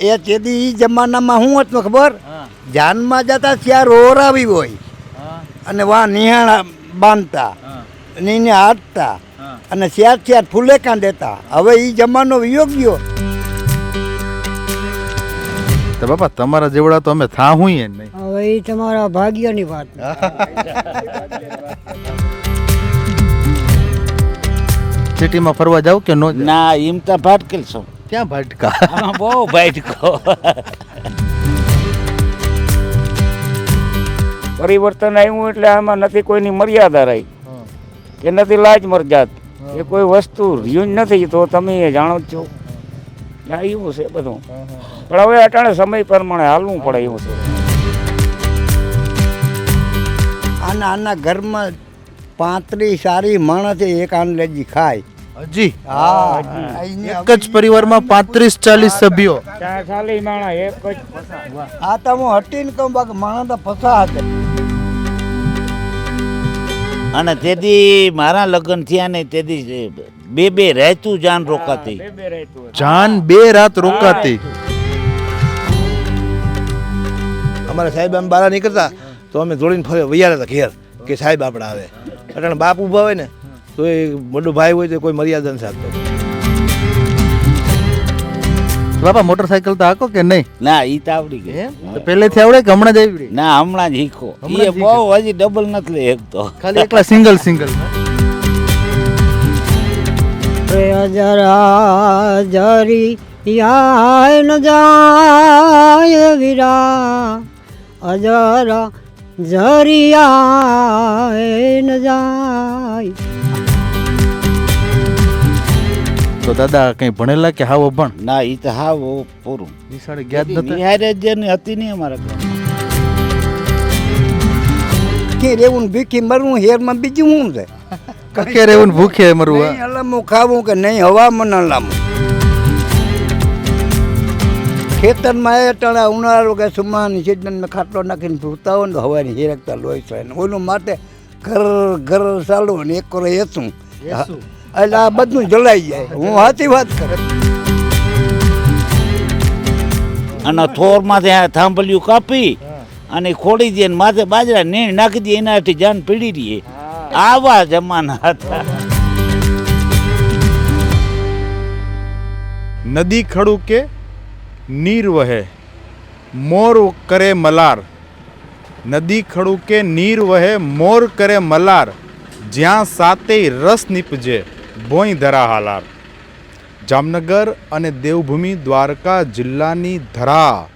એ તેથી ઈ જમાનામાં શું હતું ખબર? ધ્યાનમાં જાનમાં જતા ત્યાં રોરાવી હોય. અને વા નિહાળા બાંધતા. અને એને અને સ્યાદ સ્યાદ ફૂલે કાં દેતા. હવે એ જમાનો વિયોગ ગયો. તો બાપા તમારા જેવડા તો અમે થા હું નહીં. હવે એ તમારા ભાગ્યની વાત સિટીમાં ફરવા જાવ કે નો? ના એમ તો ભાટકેલ છો. ક્યાં ભટકા? આમાં બહુ ભટકો. પરિવર્તન આવ્યું એટલે આમાં નથી કોઈની મર્યાદા રહી. કે નથી લાજ મરજાત એ કોઈ વસ્તુ રહ્યું જ નથી તો તમે એ જાણો જ છો. આ એવું છે બધું. પણ હવે અટાણે સમય પ્રમાણે હાલવું પડે એવું છે. આના આના ઘરમાં પાંત્રીસ સારી માણસે એક આંડલેજી ખાય. હજી હા. એક જ પરિવારમાં પાંત્રીસ ચાલીસ સભ્યો. ખાલી માણા એક જ. આ તો હું હટીને કહું બાકી માણા તો ફસા હતા અને તેથી મારા લગ્ન થયા ને તેથી બે બે રહેતું જાન રોકાતી. જાન બે રાત રોકાતી. અમારા સાહેબ આમ બહાર નીકળતા તો અમે જોડીને ફરે વૈયા હતા ઘેર કે સાહેબ આપણા આવે. એટલે બાપ ઊભા હોય ને તો એ મોટો ભાઈ હોય તો કોઈ મર્યાદા નથી રાખતો બાપા મોટરસાયકલ તો હાકો કે નહીં? ના ઈ તો આવડી ગઈ. તો પહેલેથી આવડે કે હમણાં જ આવડી? ના હમણાં જ શીખો. હમણાં એ બહુ હજી ડબલ નથી લે એક તો. ખાલી એકલા સિંગલ સિંગલ જરા જરી યાય ન જાય વીરા. અજરા જરિયાય ન જાય. તો દાદા કઈ ભણેલા કે હાવ પણ ના ઈ તો હાવ પૂરું. નિશાળે ગયા જ નતા? નિહારે જ હતી નહીં અમારા કે રેવું ને ભીખી મરવું હેરમાં બીજું શું છે? કકે રેવું ને ભૂખે મરવું નહીં હલામું ખાવું કે નહીં હવામાન હલામું. ખેતરમાં એ ટણા ઉનાળો કે સુમાની સિઝનમાં ખાટલો નાખીને ભૂતા હોય ને તો હવાની હેરકતા લોહી થાય ને ઓલું માટે ઘર ઘર ચાલુ ને એક કરો એસું એટલે આ બધું જલાઈ જાય. હું સાચી વાત કરું. અને થોરમાંથી થાંભલિયું કાપી અને ખોડી દે ને માથે બાજરા નીણ નાખી દે એનાથી જાન પીડી રહીએ આવા જમાના હતા. નદી ખડુકે નીર વહે મોર કરે મલાર. નદી ખડુકે નીર વહે મોર કરે મલાર જ્યાં સાતેય રસ નીપજે. ભોંય ધરા હાલાર જામનગર અને દેવભૂમિ દ્વારકા જિલ્લાની ધરા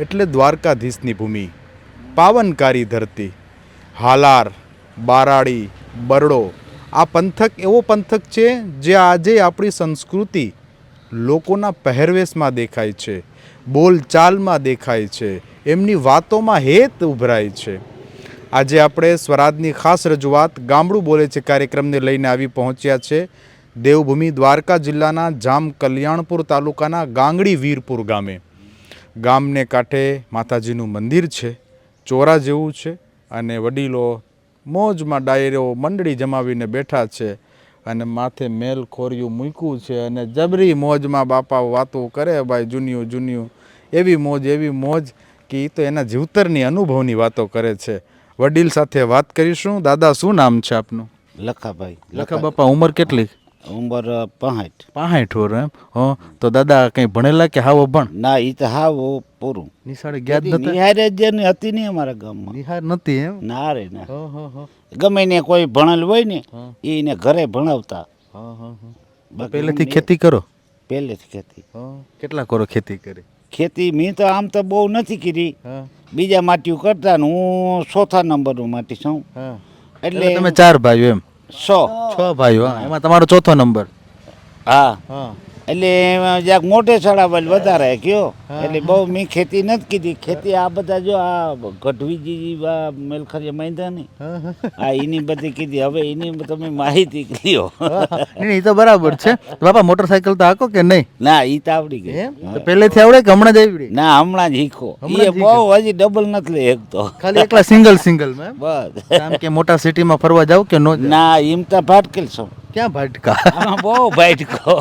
એટલે દ્વારકાધીશની ભૂમિ. પાવનકારી ધરતી, હાલાર, બારાડી, બરડો, આ પંથક એવો પંથક છે જે આજે આપણી સંસ્કૃતિ લોકોના પહેરવેશમાં દેખાય છે, બોલચાલમાં દેખાય છે, એમની વાતોમાં હેત ઉભરાય છે. આજે આપણે સ્વરાજની ખાસ રજૂઆત ગામડું બોલે છે કાર્યક્રમને લઈને આવી પહોંચ્યા છે. દેવભૂમિ દ્વારકા જિલ્લાના જામ કલ્યાણપુર તાલુકાના ગાંગડી વીરપુર ગામે. ગામને કાંઠે માતાજીનું મંદિર છે, ચોરા જેવું છે અને વડીલો મોજમાં ડાયરો મંડળી જમાવીને બેઠા છે અને માથે મેલ ખોરિયું મૂક્યું છે અને જબરી મોજમાં બાપા વાતો કરે, ભાઈ, જુનિયું જુનિયું. એવી મોજ એવી મોજ કે તો એના જીવતરની અનુભવની વાતો કરે છે. વડીલ સાથે વાત કરીશું. દાદા શું નામ છે આપનું? લખાભાઈ લખા બાપા ઉંમર કેટલી? ઉંમર પાંઠ પાંઠ વર એમ? હો તો દાદા કંઈ ભણેલા કે હાવ ભણ ના ઈ તો હાવ પૂરું. નિશાળે ગયા જ નતા? નિહારે જ હતી ને અમારા ગામમાં. નિહાર નથી એમ? ના રે ના. હો હો હો. ગમે ને કોઈ ભણેલ હોય ને એને ઘરે ભણાવતા. હો હો હો. પહેલેથી ખેતી કરો? પહેલેથી ખેતી. હો કેટલા કરો ખેતી કરી? ખેતી મેં તો આમ તો બહુ નથી કરી. હા. બીજા માટીઓ કરતા ને હું ચોથા નંબરનું માટી છું. એટલે તમે ચાર ભાઈઓ એમ? છ છ ભાઈઓ એમાં તમારો ચોથો નંબર? હા. હા. એટલે જ્યાં મોટે ચડાવેલ વધારે કયો. એટલે બહુ મેં ખેતી નથી કીધી. ખેતી આ બધા જો આ ગઢવીજી મેલખરી માંડ્યા ને આ એની બધી કીધી. હવે એની તમે માહિતી નહીં એ તો બરાબર છે. બાપા મોટરસાયકલ તો હાકો કે નહીં? ના ઈ તો આવડી ગઈ. પહેલેથી આવડે કે હમણાં જ આવડી? ના હમણાં જ શીખો. એ બહુ હજી ડબલ નથી લે એક તો. ખાલી એકલા સિંગલ સિંગલમાં બસ કે મોટા સિટીમાં ફરવા જાવ કે નો ના એમ તો ભટકેલ છો. ક્યાં ભટકા? બહુ ભટકો.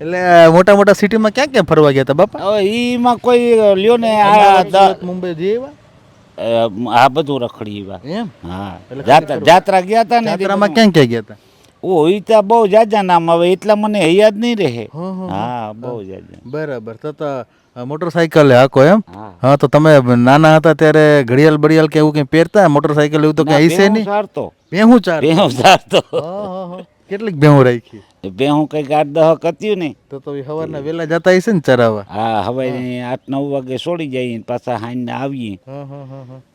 એટલે મોટા મોટા સિટીમાં ક્યાં ક્યાં ફરવા ગયા હતા બાપા? હવે ઈમાં કોઈ લ્યો ને આ મુંબઈ આવ્યા આ બધું રખડી એવા. એમ? હા. જાત્રા ગયા હતા ને જાત્રામાં ક્યાં ક્યાં ગયા હતા ઓ ઈ તો બહુ જાજા નામ હવે એટલા મને યાદ નહીં રહે. હં, બહુ જાજા. બરાબર તો મોટરસાઇકલ હાકો એમ? હા. તો તમે નાના હતા ત્યારે ઘડિયાળ બડિયાળ કે એવું કઈ પહેરતા? મોટરસાઇકલ એવું તો કઈ હશે નહીં? સારતો બેહું ચાર બેહું ચારતો. કેટલીક બેહું રાખી? બેહું કંઈક આઠ દહ કત્યું ને તો તો સવારના વેલા જતા હશે ને ચરાવા? હા હવે આઠ નવ વાગે છોડી જઈએ ને પાછા હાઈને આવીએ.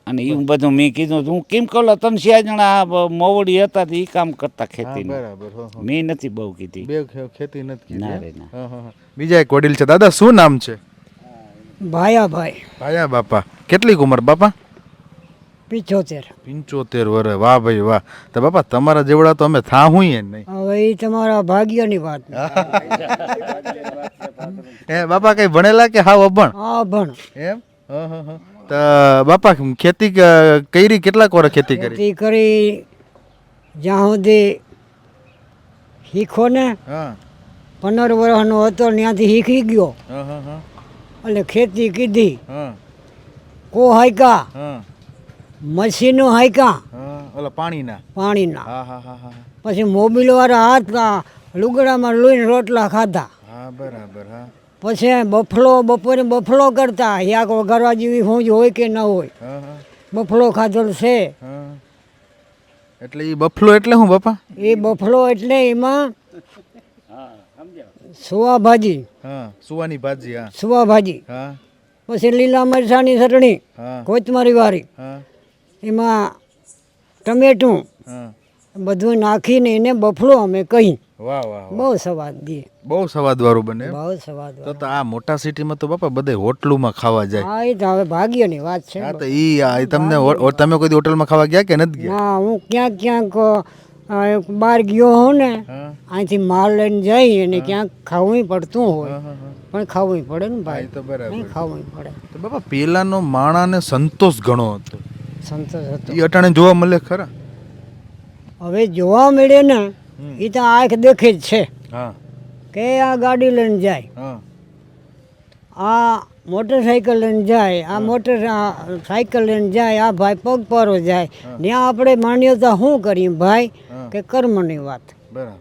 અને એવું બધું મેં કીધું હું કેમ કહું ત્રણ સિયા જણા મોવડી હતા એ કામ કરતા ખેતી બરાબર. મેં નથી બહુ કીધી. બે ખેતી નથી ના રે ના. બીજા એક વડીલ છે. દાદા શું નામ છે? ભાયા ભાઈ. ભાયા બાપા. કેટલીક ઉંમર બાપા? પિછોતેર પંચોતેર વર્ષ. વાહ ભાઈ વાહ. તો બાપા તમારા જેવડા તો અમે થા હું નહીં. હવે એ તમારા ભાગ્યની વાત એ બાપા કઈ ભણેલા કે હાવ અભણ? હા ભણ એમ? હં, હં, હં. તો બાપા ખેતી ક- કરી કેટલાક વર્ષ ખેતી કરી? ખેતી કરી જ્યાં સુધી શીખો ને હા. પંદર વર્ષનો હતો ત્યાંથી શીખી ગયો. હં, હં, હં. એટલે ખેતી કીધી. કો હાયકા? મશીનો હાયકા. ઓલા પાણીના. પાણીના. પછી મોબિલ વાળા હાથ લુગડામાં લઈને રોટલા ખાધા. હા બરાબર હા. પછી બફલો બપોરે બફલો કરતા. યાક વઘારવા જેવી હું હોય કે ન હોય. બફલો ખાધેલ છે. એટલે એ બફલો એટલે શું બાપા? એ બફલો એટલે એમાં સુવા ભાજી હા સુવાની ભાજી હા. સુવા ભાજી હા. પછી લીલા મરચાની ચટણી કોથમરી વાળી હા. એમાં ટમેટું હા. બધું નાખીને એને બફલો અમે કહી વાહ વાહ. બહુ સ્વાદ દે. બહુ સ્વાદવાળું બને બહુ સ્વાદ તો તો આ મોટા સિટીમાં તો બાપા બધે હોટલુમાં ખાવા જાય. હા એ તો હવે ભાગ્યની વાત છે. હા તો ઈ તમને તમે કોઈ હોટલમાં ખાવા ગયા કે નથી ગયા? હા હું ક્યાંક ક્યાંક બહાર ગયો હોઉં ને અહીંથી માલ લઈને જઈ અને ક્યાંક ખાવું પડતું હોય. પણ ખાવું પડે ને ભાઈ. તો બરાબર ખાવું પડે. તો બાબા પેલાનો માણાને સંતોષ ઘણો હતો. સંતોષ હતો. એ અટાણે જોવા મળે ખરા? હવે જોવા મળે ને એ તો આંખ દેખે જ છે હા. કે આ ગાડી લઈને જાય. હા. આ મોટરસાઇકલ લઈને જાય આ મોટર સાયકલ લઈને જાય આ ભાઈ પગપારો જાય. ત્યાં આપણે માન્યતા શું કરીએ ભાઈ? કે કર્મની વાત. બરાબર.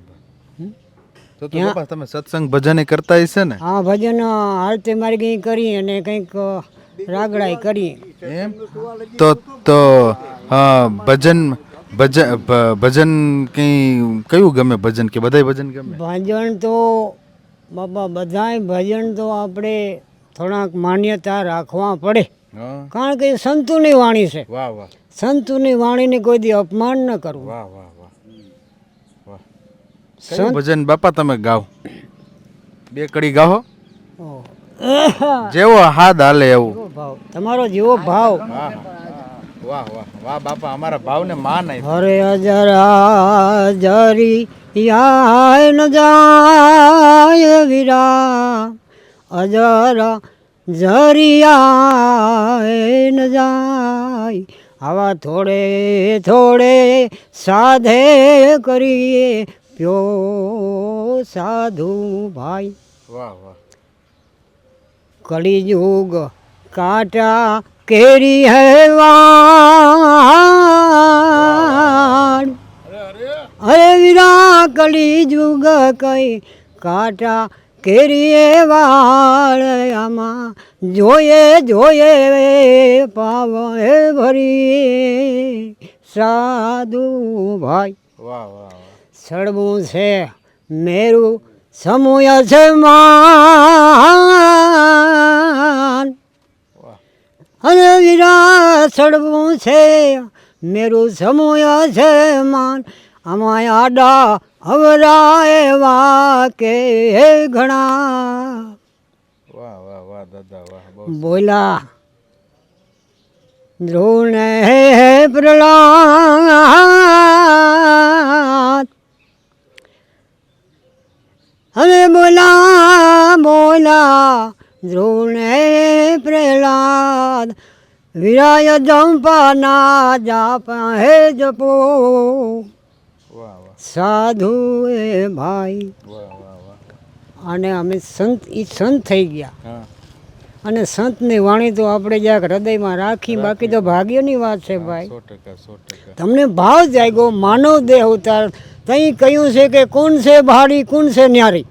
તમે સત્સંગ ભજન કરતા હશે ને? આ ભજન હાલતે મારી કંઈ કરી અને કંઈક રાગડાઈ કરી એમ? તો તો ભજન ભજન ભજન કંઈ કયું ગમે ભજન? કે બધાય ભજન ગમે? ભજન તો બાપા બધાય ભજન તો આપણે થોડાક માન્યતા રાખવા પડે. કારણ કે સંતોની વાણી છે. વાહ વાહ. સંતોની વાણીને કોઈ દી અપમાન ન કરવું. વાહ વાહ વાહ. વાહ. ભજન? બાપા તમે ગાઓ. બે કડી ગાઓ જેવો હાથ હાલે એવું. ભાવ. તમારો જેવો ભાવ. વાહ વાહ. વાહ બાપા અમારા ભાવને માન. હરે અજરા જરી યાય ન જાય વીરા અજરા જરિયા ન જાય. આવા થોડે થોડે સાધે કરીએ પ્યો સાધુ ભાઈ. વાહ વાહ. કળિયુગ કાંટા કેરી હૈ વાણ. અરે વીરા કળિયુગ કઈ કાંટા કેરી વાળ જોયે જોઈએ પાવ ભરી. સાધુ ભાઈ સડવું છે મેરું સમૂહ છે માન. અને વિરા સડવું છે મેરું સમૂહ છે માન. આમાં આડા અવરા એવા કે ઘણા? વાહ વાહ વાહ દાદા વાહ બોલા. દ્રોણ હે હે પ્રહલાદ. હવે બોલા બોલા. ધ્રુવને પ્રહલાદ. વિરાય જાપ હે જપો. વાહ વાહ સાધુ એ ભાઈ. અને અમે સંત એ સંત થઈ ગયા. અને સંતની વાણી તો આપણે જ્યાં હૃદયમાં રાખી બાકી તો ભાગ્યની વાત છે ભાઈ. તમને ભાવ જાગ્યો માનવ દેહ અવતાર તઈ કહ્યું છે કે કોણ છે ભારી કોણ છે ન્યારી?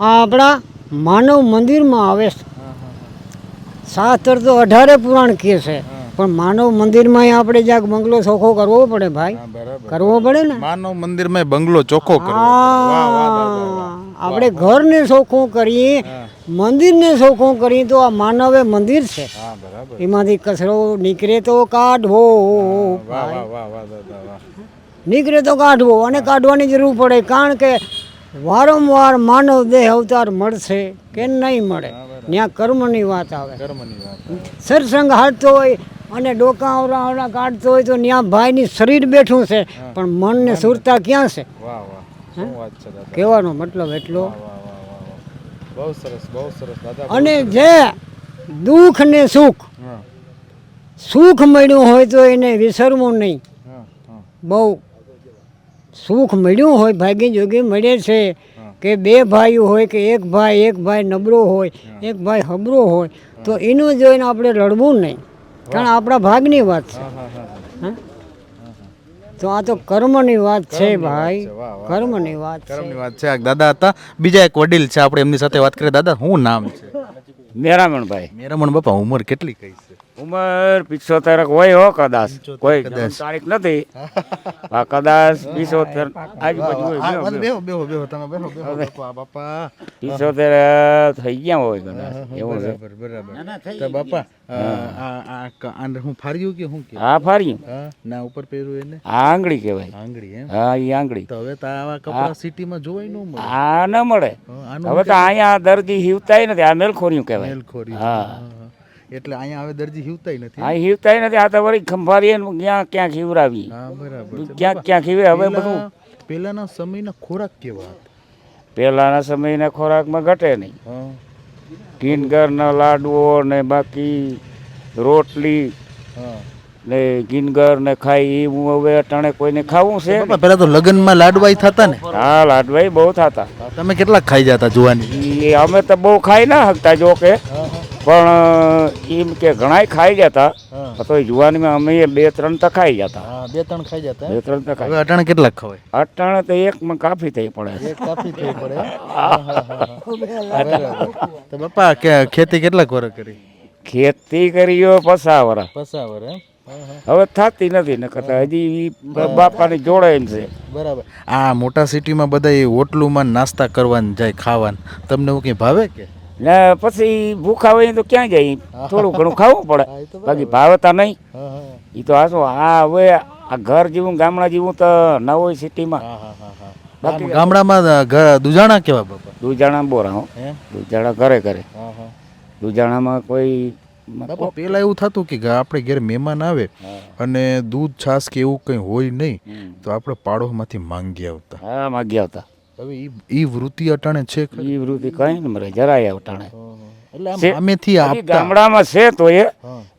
આ આપણા માનવ મંદિરમાં આવે છે. શાસ્ત્ર તો અઢારે પુરાણ કહે છે. પણ માનવ મંદિરમાં આપણે જ્યાંક બંગલો ચોખ્ખો કરવો પડે ભાઈ. કરવો પડે ને? માનવ મંદિરમાં બંગલો ચોખ્ખો કરવો આપણે ઘરને ચોખ્ખું કરીએ મંદિરને ચોખ્ખું કરીએ તો આ માનવે મંદિર છે. એમાંથી કચરો નીકળે તો કાઢવો નીકળે તો કાઢવો અને કાઢવાની જરૂર પડે. કારણ કે વારંવાર માનવ દેહ અવતાર મળશે કે નહીં મળે? ત્યાં કર્મની વાત આવે. સરસંગ વાત હાલતો હોય અને ડોકા અવરા અવરા કાઢતો હોય તો ત્યાં ભાઈની શરીર બેઠું છે. પણ મનને સુરતા ક્યાં છે? કહેવાનો મતલબ એટલો. બહુ સરસ બહુ સરસ. દાદા અને જે દુઃખ ને સુખ સુખ મળ્યું હોય તો એને વિસરવું નહીં. બહુ સુખ મળ્યું હોય ભાગી જોગી મળે છે કે બે ભાઈઓ હોય કે એક ભાઈ એક ભાઈ નબળો હોય એક ભાઈ હબરો હોય તો એનું જોઈને આપણે રડવું નહીં. કારણ આપણા ભાગની વાત છે. હા હા હા? તો આ તો કર્મની વાત છે ભાઈ. કર્મની વાત કર્મની વાત છે. દાદા હતા. બીજા એક વડીલ છે. આપણે એમની સાથે વાત કરીએ. દાદા શું નામ છે? મેરામણભાઈ. મેરામણ બાપા ઉંમર કેટલી કઈ છે? ઉંમર પિછોતેર હોય હો કદાચ. કોઈ તારીખ નથી. આ કદાચ પિછોતેર આજુબાજુ હોય બેહો, બેહો. બેહો. બેહો બેહો તમે બેહો બેહો બાપા બાપા. પિછોતેર થઈ ગયા હોય કદાચ. એવું છે. બરાબર બાપા આ આ- આ હું ફાર્યું કે હું કે હા ફાર્યું. ના ઉપર પહેર્યું એને? આ આંગળી કહેવાય. આંગળી એમ? હા એ આંગળી. તો હવે તો આવા કપડા સિટીમાં જોવાય ન મળે. આ ન મળે. હવે તો અહીંયા દર્દી હિવતાય નથી આ મેલખોરિયું કહેવાય. મેલખોરી હા. હા, હા. એટલે અહીંયા હવે દરજી હિવતાય નથી આ હિવતાય નથી. આ તો વળી ખંભારીએ ક્યાં ક્યાં ખીવરાવી હા બરાબર. ક્યાં ક્યાં ખીવે? હવે બધું પેલાના સમયના ખોરાક કેવા હતા? પહેલાના સમયના ખોરાકમાં ઘટે નહીં. હા. ગીનગરના લાડુઓ ને બાકી રોટલી હા. ને ગીનગર ને ખાઈ હું હવે અટાણે કોઈને ખાવું છે પેલા તો લગ્નમાં લાડવાઈ થતા ને? હા લાડવાઈ બહુ થતા. તમે કેટલા ખાઈ જતા જોવાની? અમે તો બહુ ખાઈ ના શકતા જો કે. પણ એમ કે ઘણાય ખાઈ જતા હતા તો જુવાનીમાં અમે બે ત્રણ તો ખાઈ જતા. હા બે ત્રણ ખાઈ જતા બે ત્રણ તો ખાઈ અટણ કેટલા ખવાય? અટાણે તો એકમાં કાફી થઈ પડે. એક કાફી થઈ પડે તો બાપા કે ખેતી કેટલાક વર્ષ કરી? ખેતી કરીયો પસાવરા. પસાવર એમ? હવે થતી નથી ને કરતા હજી બાપાની જોડે એમ છે. બરાબર. આ મોટા સિટીમાં બધા એ હોટલોમાં નાસ્તા કરવાનું જાય ખાવાનું. તમને એવું કંઈ ભાવે કે? ને પછી ભૂખા હોય તો ક્યાં જાય? થોડું ઘણું ખાવું પડે. બાકી ભાવતા નહીં. એ તો આ શું આ હવે આ ઘર જેવું ગામડા જેવું તો ન હોય સિટીમાં. બાકી ગામડામાં ઘર દુજાણા કેવા બાપા? દુજાણા બોરા હો. દુજાણા ઘરે ઘરે. દુજાણામાં કોઈ પેલા એવું થતું કે આપણે ઘેર મહેમાન આવે અને દૂધ છાશ કે એવું કંઈ હોય નહીં તો આપણે પાડોશમાંથી માંગી આવતા. હા માંગી હતા હવે ઈ ઈ વૃત્તિ અટાણે છે એ વૃત્તિ કઈ ને મરે જરાય અટાણે. સામેથી ગામડામાં છે તો એ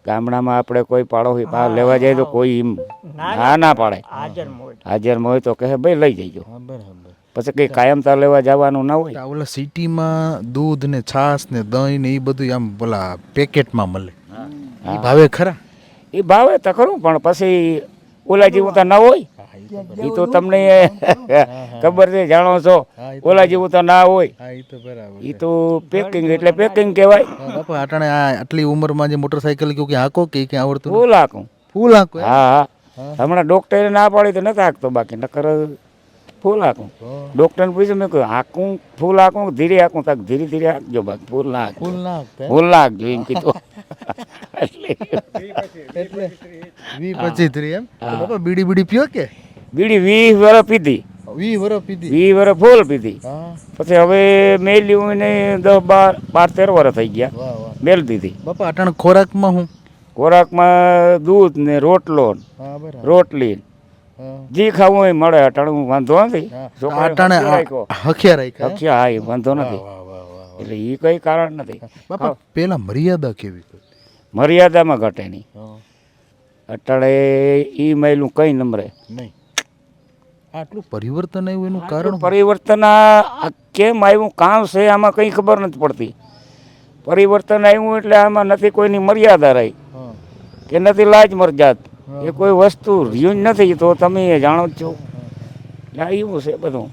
ગામડામાં આપણે કોઈ પાડો પાર લેવા જાય તો કોઈ એમ ના ના. પાડે. હાજરમાં હોય તો. કહે ભાઈ લઈ જઈજો. પછી કઈ કાયમતા લેવા જવાનું ના હોય. ઓલા સિટીમાં દૂધ ને છાશ ને દહીં ને એ બધું આમ પેલા પેકેટમાં મળે. ઈ ભાવે ખરા? એ ભાવે તો ખરું પણ પછી ઓલા જેવું તો ના હોય. એ તો તમને ખબર છે. જાણો છો. ઓલા જેવું તો ના હોય. એ તો પેકિંગ એટલે પેકિંગ કહેવાય. બાપા અટાણે આ આટલી ઉંમરમાં જે મોટરસાઇકલ કે ક્યાં હાકો કે ક્યાં આવડતું ફૂલ હાકું. ફૂલ હાકો હા હા. હમણાં ડોક્ટરે ના પાડી તો નથી હાકતો બાકી નકર ફૂલ હાકું. ડોક્ટરને પૂછ્યું મેં કહ્યું હાકું ફૂલ હાકું કે ધીરે હાકું? તાક ધીરે ધીરે હાકજો બાકી ફૂલ ના ફૂલ ના ફૂલ ના હાકજો એમ કીધું. એટલે વી પચીસ ત્રી એમ? બાપા બીડી બીડી પીઓ કે? બીડી વીસ વર્ષ પીધી. વી પીધી? વીસ વર્ષ ફૂલ પીધી. પછી હવે મેલ્યું ને દસ બાર બાર તેર વર્ષ થઈ ગયા. મેલ દીધી. બાપા અટાણે ખોરાકમાં હું? ખોરાકમાં દૂધ ને રોટલો હા રોટલી જે ખાવું એ મળે અટાણું વાંધો નથી. હા. અટાણે હખ્યો રાખ્યા? હા? એ વાંધો નથી. એટલે એ કઈ કારણ નથી. બાપા પેલા મર્યાદા કેવી મર્યાદામાં ઘટે નહીં. અટાણે ઈ મહિલું કઈ નંબરે નહીં. આટલું પરિવર્તન આવ્યું એનું કારણ પરિવર્તન આ કેમ આવ્યું? કામ છે આમાં કંઈ ખબર નથી પડતી. પરિવર્તન આવ્યું એટલે આમાં નથી કોઈની મર્યાદા રહી. કે નથી લાજ મરજાત એ કોઈ વસ્તુ રહ્યું જ નથી તો તમે એ જાણો જ છો. એવું છે બધું.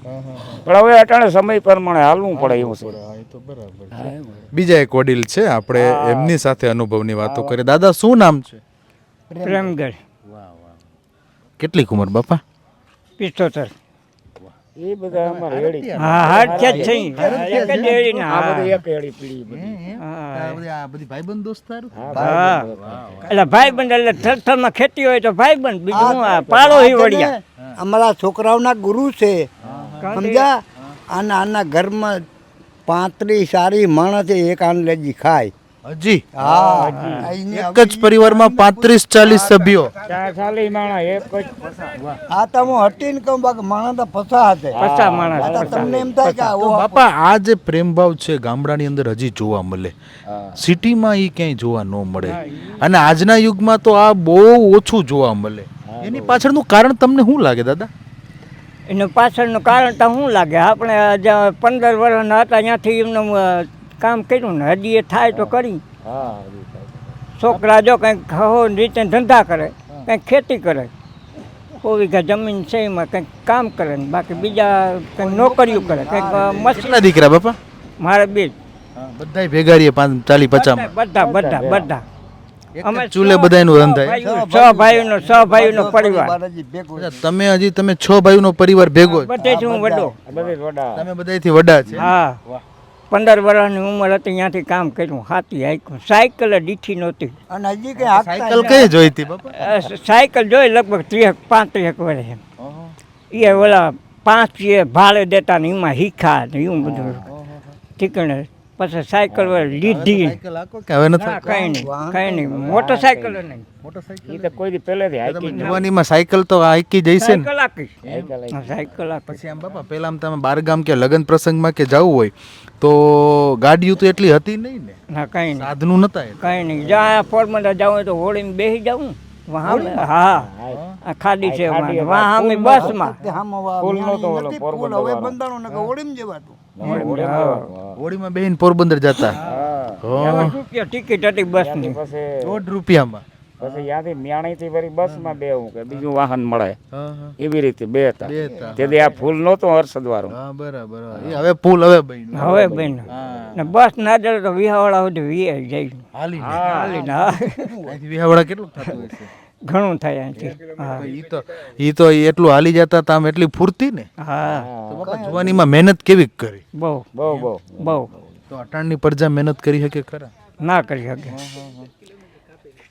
પણ હવે અટાણે સમય પ્રમાણે હાલવું પડે એવું છે. બીજા એક વડીલ છે આપણે એમની સાથે અનુભવની વાતો કરીએ. દાદા શું નામ છે? પ્રેમગઢ. કેટલી ઉંમર બાપા? પિસ્તોતેર. એ બધા અમારે હેડી હા હાડ છે જ છે એક જ એડી આ બધી એક હેડી પીડી બધી. આ બધી ભાઈબંધ દોસ્તાર હા એટલે ભાઈબંધ એટલે થરથરમાં ખેતી હોય તો ભાઈબંધ બીજું હું આ પાડો હી. વડિયા અમારા છોકરાઓના ગુરુ છે. સમજા આના આના ઘરમાં પાંત્રીસ સારી માણસે એક આંડલેજી ખાય. હજી હા. એક જ પરિવારમાં પાંત્રીસ ચાલીસ સભ્યો. ચાર સાલી માણા એક જ આ તમે હું હટીને કહું બાકી માણા તો ફસા માણસ. તમને એમ થાય કે બાપા આ જે પ્રેમભાવ છે ગામડાની અંદર હજી જોવા મળે. સિટીમાં એ ક્યાંય જોવા ન મળે. અને આજના યુગમાં તો આ બહુ ઓછું જોવા મળે. એની પાછળનું કારણ તમને શું લાગે દાદા? એનું પાછળનું કારણ તો શું લાગે? આપણે જ્યાં પંદર વર્ષના હતા ત્યાંથી એમનું કામ કર્યું ને હજી એ થાય તો કરી. છોકરા જો કંઈક હો રીતે ધંધા કરે કંઈક ખેતી કરે સો વીઘા જમીન છે એમાં કંઈક કામ કરે ને બાકી બીજા કંઈક નોકરીઓ કરે કંઈક મસ્ત દીકરા બાપા? મારે બે. બધા ભેગા રહીએ પાંચ ચાલી પચાસ બધા બધા બધા અમે ચૂલે બધાયનું રંધાય છ ભાઈઓનો છ ભાઈઓનો પરિવાર. બાલાજી ભેગું અચ્છા, તમે હજી તમે છ ભાઈનો પરિવાર ભેગો છે. બધે હું વડો. આ બધી વડા તમે બધાયથી વડા છે? હા. પંદર વર્ષની ઉંમર હતી ત્યાંથી કામ કર્યું હાથી હાઈકું સાયકલ જ દીઠી નહોતી. અને હજી કઈ સાયકલ કઈ જોઈતી બાપા? સાયકલ જોઈ લગભગ ત્રીસ પાંત્રીસ વર્ષ એમ. એ ઓલા પાંચ ભાડે દેતા ને એમાં હીખા ને એવું બધું. ઠીકણે પછી સાયકલ લીધી હવે કઈ નહીં કઈ નહીં મોટરસાયકલ નહીં. મોટરસાયકલ તો કોઈ દી પહેલેથી જવાનીમાં સાયકલ તો હાઈકી જઈશે ને. સાયકલ પછી આમ બાપા પહેલા આમ તમે બાર ગામ કે લગ્ન પ્રસંગમાં કે જવું હોય તો ગાડીઓ તો એટલી હતી નહીં ને. ના કઈ નહીં. સાધનું નતા. કઈ નહીં. જ્યાં પોરબંદર જાવ હોય તો હોળીમાં બેસી જાઉં. હા. ખાડી છે બસમાં. હવે બંધાણું ઓળીમ જેવાતું. હોળીમાં બેન પોરબંદર જતા. રૂપિયા ટિકિટ હતી બસની. પછી દોઢ રૂપિયામાં. પછી ત્યાંથી મ્યાણીથી વળી બસમાં બેવું કે બીજું વાહન મળે. એવી રીતે બે હતા. તેથી આ ફૂલ નહોતો હર્ષદ વાળો બરાબર. હવે ફૂલ હવે બન્યું. હવે બેન ને બસ ના જડે તો વિહાવાળા સુધી વીઆઈ જાય હાલી કેટલું થતું હશે? ઘણું થાય અહીંથી. હા. ઈ તો ઈ તો એટલું હાલી જતા તા આમ એટલી ફૂર્તી ને? હા. જુવાનીમાં મહેનત કેવી કરી? બહુ. બહુ બહુ. બહુ. તો અટાણની પરજા મહેનત કરી શકે ખરા? ના કરી શકે.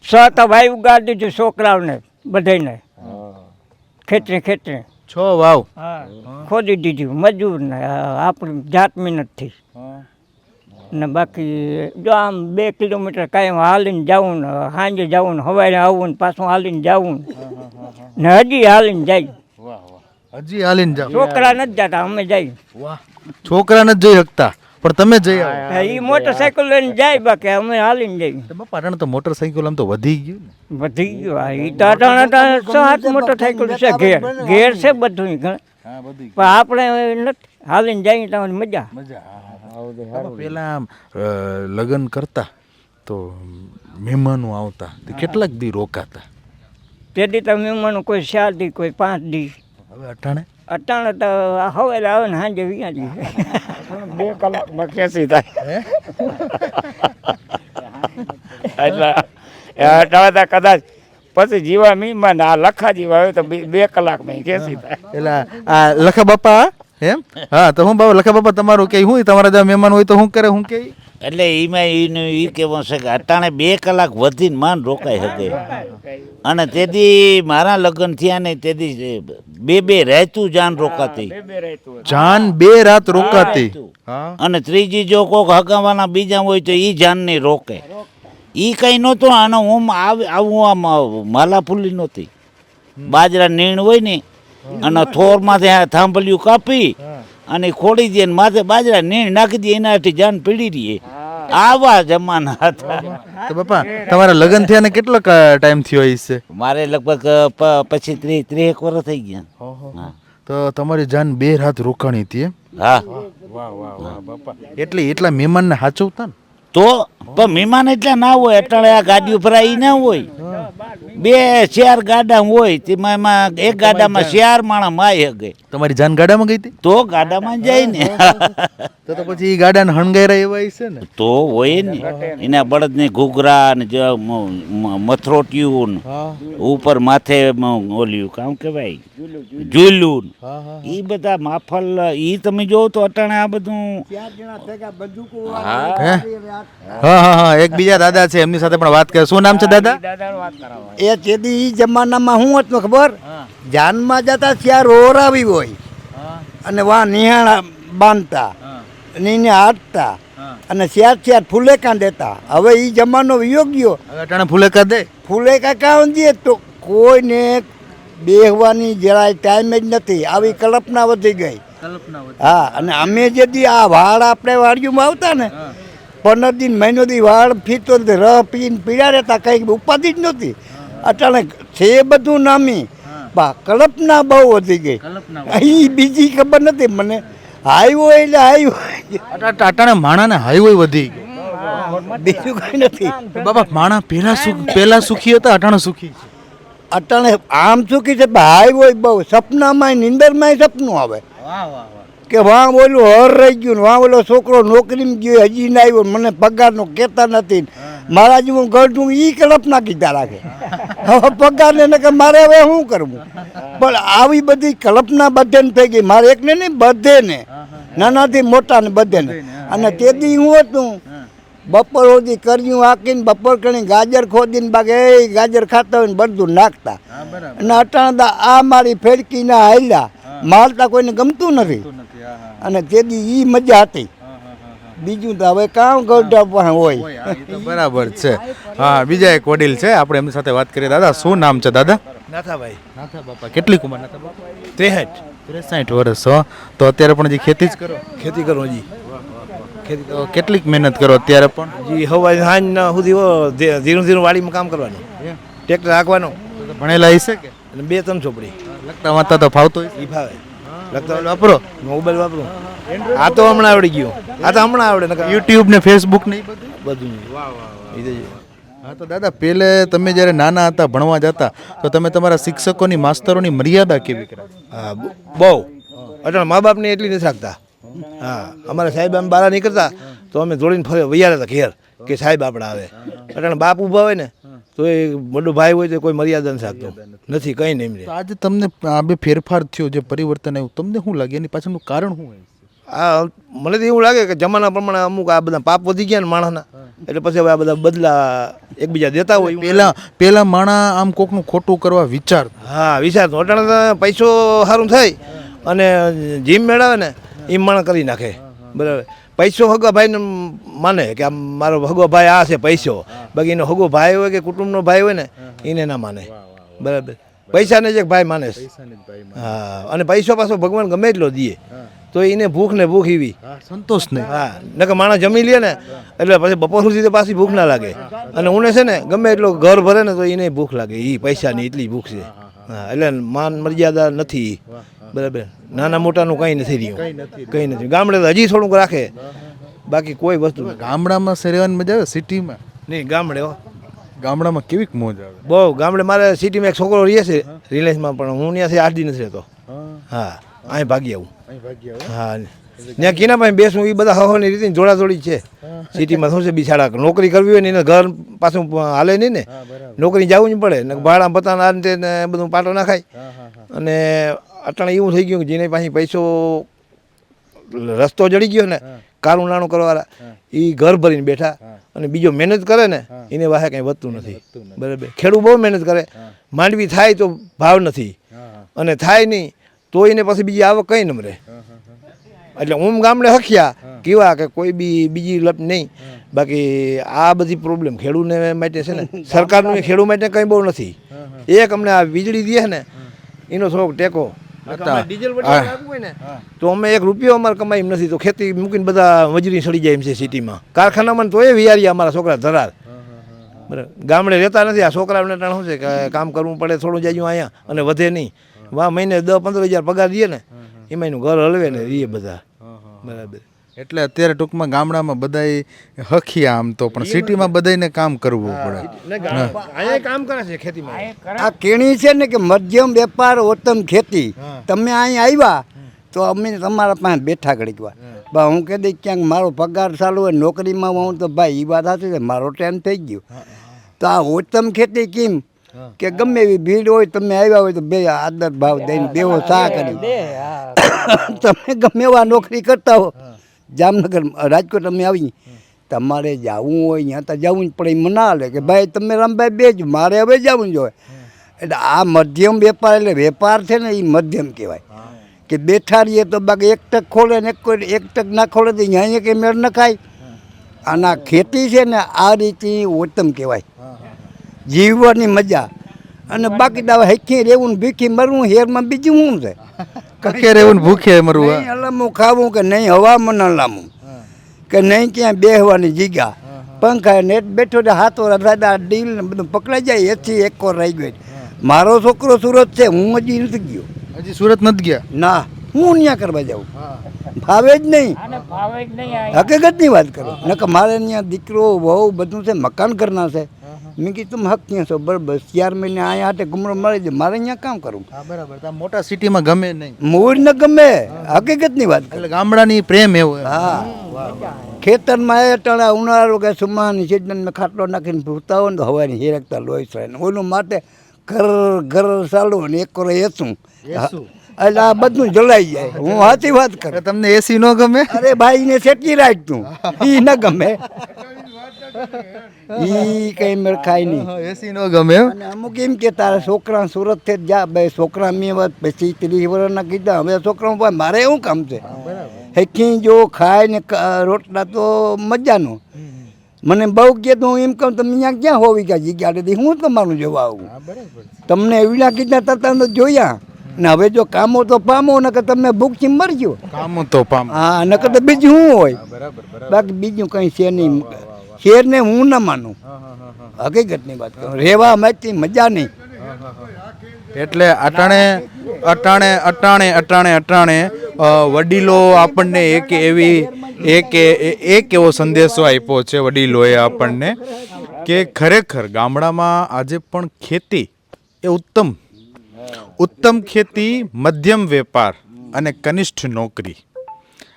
સ તો ભાઈ ઉગાડી દીધું છોકરાઓને બધાને ખેતરે ખેતરે છ વાવ. હા. ખોદી દીધું મજૂરને આપણી જાત મહેનતથી. ને બાકી જો આમ બે કિલોમીટર કાંઈ હાલીને જવું ને સાંજે જવું ને સવારે આવવું ને પાછું હાલીને જવું ને હજી હાલીને જાય. હજી હાલીને જાવ છોકરા નથી જતા અમે વાહ. છોકરા નથી જઈ શકતા પણ તમે જઈ આવો. એ મોટરસાયકલ લઈને જાય બાકી અમે હાલીને જઈએ. તો બાપા અટાણે તો મોટરસાઇકલ આમ તો વધી ગયું ને. વધી ગયું એ તો અટાણે છ સાત મોટરસાયકલ છે ઘેર. ઘેર છે બધું પણ આપણે નથી હાલીને જઈએ તો મજા મજા બાપા પેલા લગ્ન કરતા તો મહેમાનો આવતા તે કેટલાક દી રોકાતા? તેથી તો મહેમાનો કોઈ ચાર દી કોઈ પાંચ દી. હવે અટાણે? અટાણે તો હવે આવે ને સાંજે વિયાજી બે કલાકમાં ખેંચી થાય. એટલે એ અટાણે તો કદાચ પછી જીવા મીમાં આ લખા જીવા હોય તો બે બે કલાકમાં ખેંચી થાય. એટલે આ લખા બાપા એમ? હા તો હું બાબા લખા બાપા તમારું કે હું તમારા જેવા મહેમાન હોય તો શું કરે હું કે? એટલે એમાં એનું એ કહેવું છે કે અટાણે બે કલાક વધીને માન રોકાઈ શકે અને તેથી મારા લગ્ન થયા ને તેથી બે બે રહેતું જાન રોકાતી. જાન બે રાત રોકાતી. અને ત્રીજી જો કોક હગાવાના બીજા હોય તો એ જાન ને રોકે. એ કઈ નહોતું આનો હું આવું આવું આમ માલાફુલી નહોતી. બાજરા નીણ હોય ને અને થોરમાંથી આ થાંભલિયું કાપી અને ખોડી દે માથે બાજરા નીણ નાખી દે એનાથી જાન પીડી રહીએ આવા જમાના હતા. તો બાપા તમારા લગ્ન થયા ને કેટલો ટાઈમ થયો હશે મારે લગભગ પછી ત્રીસ ત્રીસ વર્ષ થઈ ગયા. હા. તો તમારી જાન બે હાથ રોકાણી હતી હા. વાહ વાહ વાહ બાપા. એટલે એટલા મહેમાનને સાચવતા ને? તો પણ મહેમાન એટલા ના હોય અટાણે આ ગાડી ઉપર આવી ના હોય. બે શેર ગાડા હોય તેમાં એમાં એક ગાડામાં શેર માણસ માય હગે. તમારી જાન ગાડામાં ગઈ હતી? તો ગાડામાં જાય ને. તો તો પછી ગાડાને હણગાયરા એવા છે ને? તો હોય ને. એના બળદને ઘૂઘરા ને મથરોટિયું ઉપર માથે ઓલ્યું કામ કહેવાય? હા એ બધા માફલ એ તમે જોવો તો અટાણે આ બધું હા. હા? હા હા એક બીજા દાદા છે એમની સાથે પણ વાત કરે. શું નામ છે દાદા? એ તેથી ઈ જમાનામાં શું હતું ખબર? જાનમાં જતા ચાર ઓરાવી હોય. અને વા નિહાળા બાંધતા. નીને હાટતા. અને ચાર ચાર ફૂલેકા દેતા. હવે એ જમાનો યોગ્ય અટાણે ફૂલેકા દે. ફૂલેકા કાં દે તો કોઈને બેહવાની જરાય ટાઈમ જ નથી. આવી કલ્પના વધી ગઈ. હા અને અમે જેથી આ વાળ આપણે વાડિયુંમાં આવતા ને પંદર દિન મહિનો દી વાળ ફીતો રહ પીને પીડા રહેતા કંઈક ઉપાધિ જ નહોતી. અટાણે છે બધું નામી. બા કલ્પના બહુ વધી ગઈ. અહીં બીજી ખબર નથી મને હાઈવો એટલે હાઈવો. અટા- અટાણે માણાને હાઈવો વધી ગયો બીજું કંઈ નથી. બાબા માણા પેલા સુખ પેલા સુખી હતા અટાણે સુખી અટાણે આમ સુખી છે હાઈવો બહુ સપનામાં નિંદરમાંય સપનું આવે. કે વાં બોલું હર રહી ગયું ને વાં બોલો છોકરો નોકરીમાં ગયો હજી ના આવ્યો ને મને પગારનો કહેતા નથી ને. મારા જેવું ગઢું એ કલ્પના કીધા રાખે. હવે પગારને ને કે મારે હવે શું કરવું? પણ આવી બધી કલ્પના બધેને થઈ ગઈ. મારે એકને નહીં બધેને. નાનાથી મોટા ને બધેને. અને તે દી હું હતું? બપોર સુધી કર્યું હાકીને બપોર કરી ગાજર ખોદીને બાગે એ ગાજર ખાતા હોય ને બધું નાખતા. અને અટાણદા આ મારી ફેરકીના હાલ્યા. મારતા કોઈને ગમતું નથી. અને તેથી એ મજા હતી. બીજું તો હવે કામ ગઢા પણ હોય. બરાબર છે. હા બીજા એક વડીલ છે આપણે એમની સાથે વાત કરીએ. દાદા શું નામ છે દાદા? નાથાભાઈ. નાથા બાપા કેટલી ઉંમર નાથા બાપા? ત્રેસઠ. ત્રેસઠ વર્ષ હો. તો અત્યારે પણ જે ખેતી જ કરો? ખેતી કરો જી ખેતી તો કેટલીક મહેનત કરો અત્યારે પણ? જી હવા સાંજ સુધી હો, ધીરે ધીરું વાડીમાં કામ કરવાનું. ટ્રેક્ટર રાખવાનું ભણેલા હશે કે? બે ત્રણ ચોપડી લખતા વાંચતા તો ફાવતો એ ફાવે. લખતા વાપરો. મોબાઈલ વાપરો. આ તો હમણાં આવડી ગયું. આ તો હમણાં આવડે નકર યુટ્યુબ ને ફેસબુક ને બધું? બધું હા તો દાદા પહેલે તમે જ્યારે નાના હતા ભણવા જતા તો તમે તમારા શિક્ષકોની માસ્તરોની મર્યાદા કેવી કરા હા બહુ. અટણ મા બાપને એટલી નથી રાખતા. હા અમારા સાહેબ આમ બહાર નીકળતા તો અમે જોડીને ફરે વૈયા હતા ઘેર કે સાહેબ આપણા આવે. અટણ બાપ ઊભા હોય ને તો એ મોટો ભાઈ હોય તો કોઈ મર્યાદા નથી રાખતો. નથી કંઈ નહીં એમને. આજે તમને આ બે ફેરફાર થયો જે પરિવર્તન આવ્યું તમને શું લાગે? એની પાછળનું કારણ શું હોય? આ મને તો એવું લાગે કે જમાના પ્રમાણે અમુક આ બધા પાપ વધી ગયા ને માણસના એટલે પછી હવે આ બધા બદલા એકબીજા દેતા હોય. પહેલાં પહેલાં માણા આમ કોકનું ખોટું કરવા વિચાર હા વિચાર તો અટાણે પૈસો સારું થાય. અને જીમ મેળવે ને એ માણસ કરી નાખે. બરાબર. પૈસો હગો ભાઈને માને કે આમ મારો હગો ભાઈ આ છે પૈસો. બાકી એનો હગો ભાઈ હોય કે કુટુંબનો ભાઈ હોય ને એને ના માને. બરાબર. પૈસાને જ એક ભાઈ માને. હા અને પૈસો પાછો ભગવાન ગમે એટલો દે. તો એને ભૂખ ને ભૂખ એવી. સંતોષ ને. હા નકર માણસ જમી લે ને એટલે પછી બપોર સુધી તો પાછી ભૂખ ના લાગે. અને ઉને છે ને ગમે એટલો ઘર ભરે ને તો એને ભૂખ લાગે. એ પૈસાની એટલી ભૂખ છે. હા. એટલે માન મર્યાદા નથી. બરાબર. નાના મોટાનું કંઈ નથી રહ્યું. કંઈ નથી ગામડે તો હજી થોડુંક રાખે. બાકી કોઈ વસ્તુ ગામડામાં શેરવાની મજા આવે? સિટીમાં? નહીં ગામડે હો. ગામડામાં કેવી મોજ આવે? બહુ. ગામડે મારે સિટીમાં એક છોકરો રહે છે રિલાયન્સમાં પણ હું ત્યાંથી આઠ નથી રહેતો. હા. અહીં ભાગી આવું. હા. ત્યાં કિના પાસે બેસવું એ બધા હવાની રીતે જોડાજોડી જ છે. સિટીમાં શું છે બિછાડા. નોકરી કરવી હોય ને એને ઘર પાછું હાલે નહીં ને. નોકરી જવું જ પડે. ને ભાડા પતાના આ રીતે ને બધું પાટો નાખાય. અને અટાણે એવું થઈ ગયું કે જેને પાસે પૈસો રસ્તો જડી ગયો ને કારું નાણું કરવાવાળા એ ઘર ભરીને બેઠા. અને બીજો મહેનત કરે ને એને વાહે કંઈ વધતું નથી. બરાબર. ખેડૂત બહુ મહેનત કરે. માંડવી થાય તો ભાવ નથી. અને થાય નહીં તો એને પછી બીજી આવક કંઈ ન મળે. એટલે હું ગામડે હખ્યા કેવા કે કોઈ બી બીજી લપ નહીં. બાકી આ બધી પ્રોબ્લેમ ખેડૂતને માટે છે ને સરકારનું ખેડૂત માટે કંઈ બહુ નથી. એક અમને આ વીજળી દે ને એનો થોડોક ટેકો. તો અમે એક રૂપિયો અમારે કમાઈ એમ નથી. તો ખેતી મૂકીને બધા મજૂરી સડી જાય એમ છે સિટીમાં. કારખાનામાં તો એ વિયારી અમારા છોકરા ધરાર. બરાબર. ગામડે રહેતા નથી. આ છોકરાઓને ટાણ શું છે કે કામ કરવું પડે થોડું જાજુ અહીંયા અને વધે નહીં. વાહ મહિને દસ પંદર હજાર પગાર દઈએ ને એમાં એનું ઘર હલવે ને રહીએ બધા. બરાબર. એટલે અત્યારે ટૂંકમાં ગામડામાં બધાય હખિયા આમ તો પણ સિટીમાં બધાયને કામ કરવું પડે. અહીંયા કામ કરે છે ખેતીમાં. આ કેણી છે ને કે મધ્યમ વેપાર ઉત્તમ ખેતી. તમે અહીં આવ્યા તો અમે તમારા પાસે બેઠા ઘડીક વાર. બા હું કહી દઈ ક્યાંક મારો પગાર ચાલુ હોય નોકરીમાં હું તો ભાઈ એ વાત સાચી છે મારો ટાઈમ થઈ ગયો. તો આ ઉત્તમ ખેતી કેમ? કે ગમે એવી ભીડ હોય તમે આવ્યા હોય તો બે આદર ભાવ દઈને બેવો સા કરી તમે ગમે એવા નોકરી કરતા હો. જામનગર રાજકોટ અમે આવી તમારે જવું હોય ત્યાં તો જવું જ પડે એમ ના લે કે ભાઈ તમે રામભાઈ જ મારે હવે જવું જોઈએ એટલે આ મધ્યમ વેપાર એટલે વેપાર છે ને એ મધ્યમ કહેવાય. કે બેઠા રહીએ તો બાકી એક ટક ખોલે ને એક કોઈ એક ટક ના ખોલે તો અહીંયા કે મેળ ન ખાય. આના ખેતી છે ને આ રીતે ઉત્તમ કહેવાય. જીવવાની મજા. અને બાકી દાવે હેખી રહેવું ને ભીખી મરવું હેરમાં બીજું શું છે? કકે રહેવું ને ભૂખે મરવું હલામું ખાવું કે નહીં હવામાં ન લામું કે નહીં ક્યાં બેહવાની જીગા પંખા નેટ બેઠો ને હાથો દાદા ડીલ ને બધું પકડાઈ જાય એથી એક કોર રહી ગયો. મારો છોકરો સુરત છે હું હજી નથી ગયો. હજી સુરત નથી ગયા? ના હું ત્યાં કરવા જાઉં. ફાવે જ નહીં. હકીકતની વાત કરું. નકર મારે ત્યાં દીકરો વહુ બધું છે મકાન કરના છે. મેં કીધું તમે હક ક્યાં છો? બરાબર ચાર મહિને અહીંયા હાટે ગુમરો મળી દે મારે અહીંયા કામ કરવું. હા બરાબર. તો મોટા સિટીમાં ગમે નહીં. મૂળ ન ગમે હકીકતની વાત એટલે ગામડાની પ્રેમ એવો. હા. ખેતરમાં એ ટણા ઉનાળો કે સુમાની સિઝનમાં ખાટલો નાખીને ભૂતા હોય ને તો હવાની હેરકતા લોહી થાય ને ઓલું માટે ઘર ઘર ચાલુ ને એક કરો એસું. એટલે આ બધું જલાઈ જાય. હું સાચી વાત કરે. કરું તમને એસી ન ગમે? અરે ભાઈ ને સેટી રાખ તું એ ન ગમે. ઈ કઈ મેળ ખાય નહીં. એસી નો ગમે? અને અમુક એમ કે તારા છોકરા સુરતથી જ ભાઈ છોકરા મેં વાત પછી ત્રીસ વર્ષના કીધા હવે છોકરા ભાઈ મારે શું કામ છે? હેખી જો ખાય ને રોટલા તો મજાનો. મને બહુ કે તો હું એમ કહું તમે અહીંયા ક્યાં હોવી ગયા જગ્યા એટલે હું તમારું જોવા આવું. તમને એવડા કીધા તા તો જોયા. ને હવે જો કામો તો પામો નકર તમે ભૂખથી મરજો. કામો તો પામો. હા નકર તો બીજું શું હોય? બાકી બીજું કંઈ છે નહીં. શેરને હું ન માનું. હકીકતની વાત કરું. રહેવા માટે મજા નહીં. એટલે અટાણે અટાણે અટાણે અટાણે અટાણે વડીલો આપણને એક એવી એક એક એવો સંદેશો આપ્યો છે વડીલોએ આપણને કે ખરેખર ગામડામાં આજે પણ ખેતી એ ઉત્તમ. ઉત્તમ ખેતી મધ્યમ વેપાર અને કનિષ્ઠ નોકરી.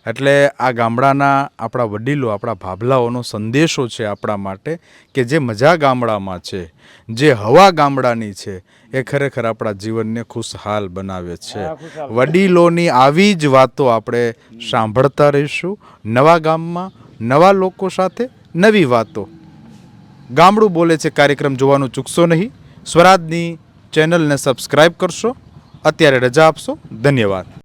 એટલે આ ગામડાના આપણા વડીલો આપણા ભાભલાઓનો સંદેશો છે આપણા માટે કે જે મજા ગામડામાં છે જે હવા ગામડાની છે એ ખરેખર આપણા જીવનને ખુશહાલ બનાવે છે. વડીલોની આવી જ વાતો આપણે સાંભળતા રહીશું નવા ગામમાં નવા લોકો સાથે નવી વાતો. ગામડું બોલે છે કાર્યક્રમ જોવાનું ચૂકશો નહીં. સ્વરાજની ચેનલને સબસ્ક્રાઈબ કરશો. અત્યારે રજા આપશો. ધન્યવાદ.